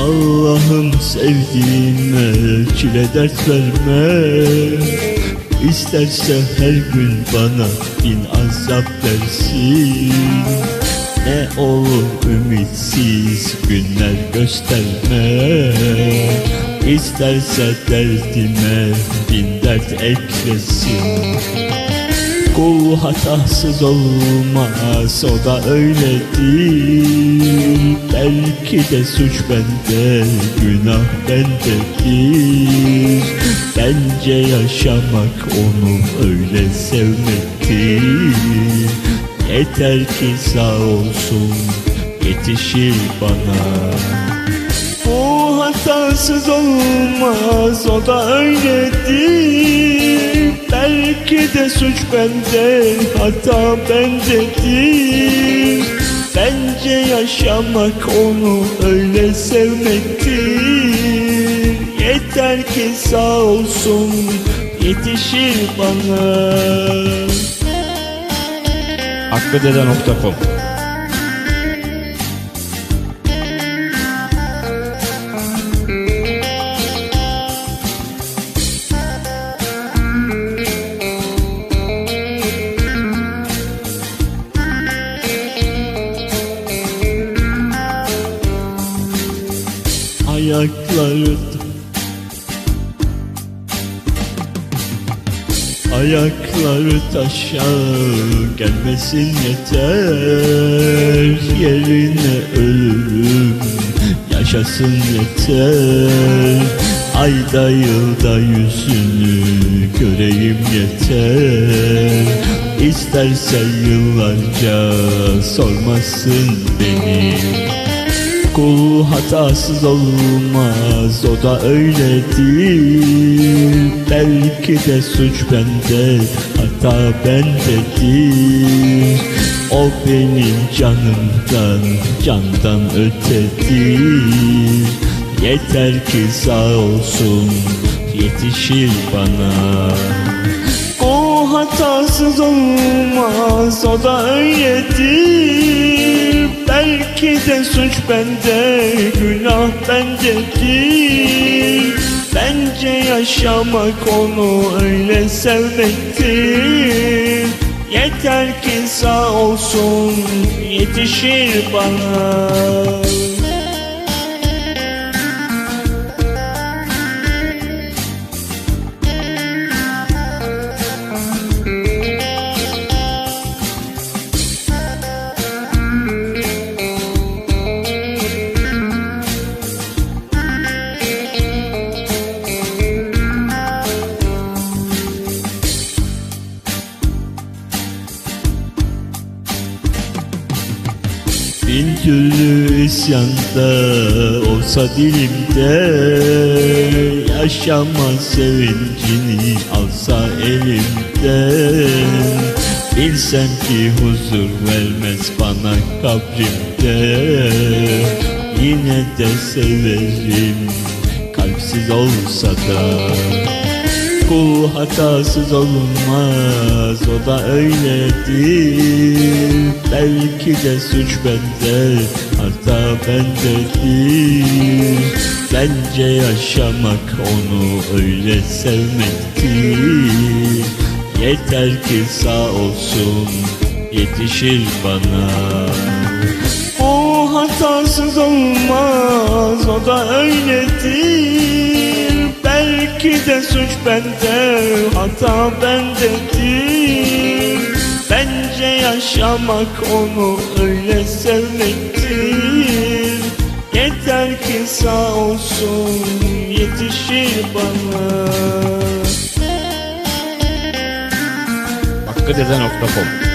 Allah'ım sevdiğime çile dert verme. İsterse her gün bana bin azap versin Ne olur ümitsiz günler gösterme. İsterse derdime bin dert eklesin Kul hatasız olmaz o da öyledir Belki de suç bende günah bendedir Bence yaşamak onu öyle sevmektir Yeter ki sağ olsun yetişir bana. Bu hatasız olmaz o da öyledir Belki de suç bende hata bendedir Bence yaşamak onu öyle sevmektir Yeter ki sağ olsun yetişir bana. Hakkıdede.com Ayakları Ayakları taşa gelmesin yeter. Yerine ölürüm yaşasın yeter. Ayda yılda yüzünü göreyim yeter. İsterse yıllarca sormasın beni Kul hatasız olmaz o da öyledir Belki de suç bende hata bendedir O benim canımdan candan ötedir Yeter ki sağ olsun yetişir bana. O hatasız olmaz o da öyledir Belki de suç bende günah bendedir. Bence yaşamak onu öyle sevmektir. Yeter ki sağ olsun yetişir bana Bin türlü isyanda olsa dilimde Yaşama sevincini alsa elimden Bilsem ki huzur vermez bana kabrimde. Yine de severim kalpsiz olsa da Kul hatasız olmaz o da öyledir. Belki de suç bende hata bendedir. Bence yaşamak onu öyle sevmektir. Yeter ki sağ olsun yetişir bana. O hatasız olmaz o da öyledir De suç bende hata bendedir Bence yaşamak onu öyle sevmektir Yeter ki sağ olsun yetişir bana. Hakkıdede.com